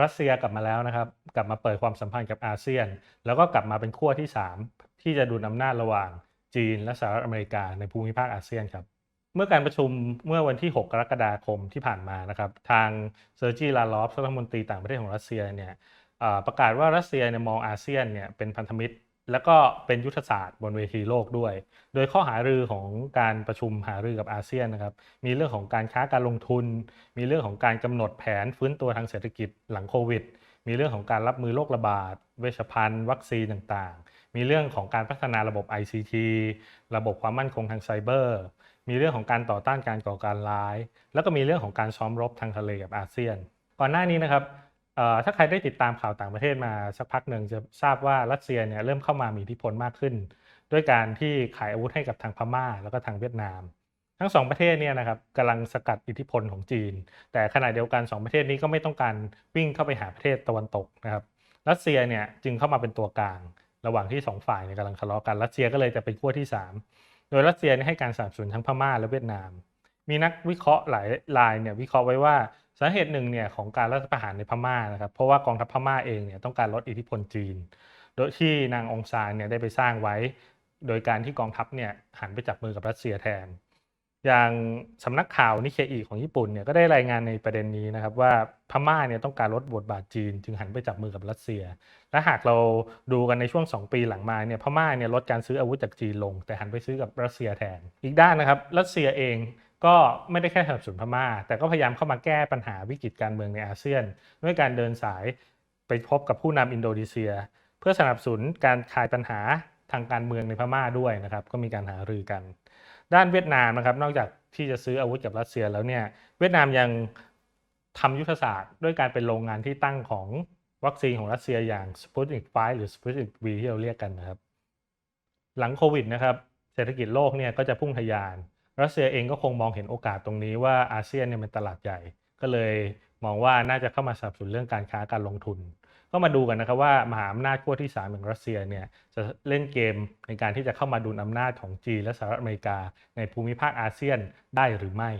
รัสเซียกลับมาแล้วนะครับ กลับมาเปิดความสัมพันธ์กับอาเซียน แล้วก็กลับมาเป็นขั้วที่ 3 ที่จะดูดอำนาจระหว่างจีนและสหรัฐอเมริกาในภูมิภาคอาเซียนครับ เมื่อการประชุมเมื่อวันที่ 6 กรกฎาคมที่ผ่านมานะครับ ทางเซอร์จีลาลอฟรัฐมนตรีต่างประเทศของรัสเซียเนี่ยประกาศว่ารัสเซียเนี่ยมองอาเซียนเนี่ยเป็นพันธมิตร แล้วก็เป็นยุทธศาสตร์บนเวทีโลกด้วย โดยข้อหารือของการประชุมหารือกับอาเซียนนะครับ มีเรื่องของการค้าการลงทุน มีเรื่องของการกำหนดแผนฟื้นตัวทางเศรษฐกิจหลังโควิด มีเรื่องของการรับมือโรคระบาด เวชภัณฑ์ วัคซีนต่างๆ มีเรื่องของการพัฒนาระบบ ICT ระบบความมั่นคงทางไซเบอร์ มีเรื่องของการต่อต้านการก่อการร้าย แล้วก็มีเรื่องของการซ้อมรบทางทะเลกับอาเซียน ก่อนหน้านี้นะครับ ถ้าใครได้ติดตามข่าวต่างประเทศมาสักพักหนึ่งจะทราบว่ารัสเซียเนี่ยเริ่มเข้ามามีอิทธิพลมากขึ้น ด้วยการที่ขายอาวุธให้กับทางพม่าแล้วก็ทางเวียดนาม ทั้งสองประเทศเนี่ยนะครับกำลังสกัดอิทธิพลของจีน แต่ขณะเดียวกันสองประเทศนี้ก็ไม่ต้องการวิ่งเข้าไปหาประเทศตะวันตกนะครับรัสเซียเนี่ยจึงเข้ามาเป็นตัวกลาง ระหว่างที่สองฝ่ายเนี่ยกำลังทะเลาะกันรัสเซียก็เลยจะเป็นขั้วที่ 3 โดยรัสเซียเนี่ยให้การสนับสนุนทั้งพม่าและเวียดนาม มีนักวิเคราะห์หลายรายเนี่ยวิเคราะห์ไว้ว่า สาเหตุหนึ่งเนี่ยของการรัฐประหารในพม่านะครับ เพราะว่ากองทัพพม่าเองเนี่ยต้องการลดอิทธิพลจีน โดยที่นางองซานเนี่ยได้ไปสร้างไว้ โดยการที่กองทัพเนี่ยหันไปจับมือกับรัสเซียแทน อย่างสำนักข่าวนิเคอีของญี่ปุ่นเนี่ยก็ได้รายงานในประเด็นนี้นะครับว่าพม่าเนี่ยต้องการลดบทบาทจีน จึงหันไปจับมือกับรัสเซีย และหากเราดูกันในช่วง 2 ปีหลังมาเนี่ยพม่าเนี่ยลดการซื้ออาวุธจากจีนลง แต่หันไปซื้อกับรัสเซียแทน อีกด้านนะครับรัสเซียเอง ก็ไม่ได้แค่สนับสนุนพม่า แต่ก็พยายามเข้ามาแก้ปัญหาวิกฤตการเมืองในอาเซียน ด้วยการเดินสายไปพบกับผู้นำอินโดนีเซีย เพื่อสนับสนุนการคลายปัญหาทางการเมืองในพม่าด้วยนะครับ ก็มีการหารือกัน ด้านเวียดนามนะครับ นอกจากที่จะซื้ออาวุธกับรัสเซียแล้วเนี่ย เวียดนามยังทำยุทธศาสตร์ ด้วยการเป็นโรงงานที่ตั้งของวัคซีนของรัสเซียอย่าง Sputnik 5หรือ Sputnik V ที่เราเรียกกันนะครับ หลังโควิดนะครับ เศรษฐกิจโลกเนี่ยก็จะพุ่งทะยาน รัสเซียเองก็คงมองเห็นโอกาสตรงนี้ว่าอาเซียนเนี่ยเป็นตลาดใหญ่ ก็เลยมองว่าน่าจะเข้ามาสนับสนุนเรื่องการค้าการลงทุน ก็มาดูกันนะครับว่ามหาอำนาจขั้วที่3อย่างรัสเซียเนี่ยจะเล่นเกมในการที่จะเข้ามาดุลอำนาจของจีนและสหรัฐอเมริกา ในภูมิภาคอาเซียนได้หรือไม่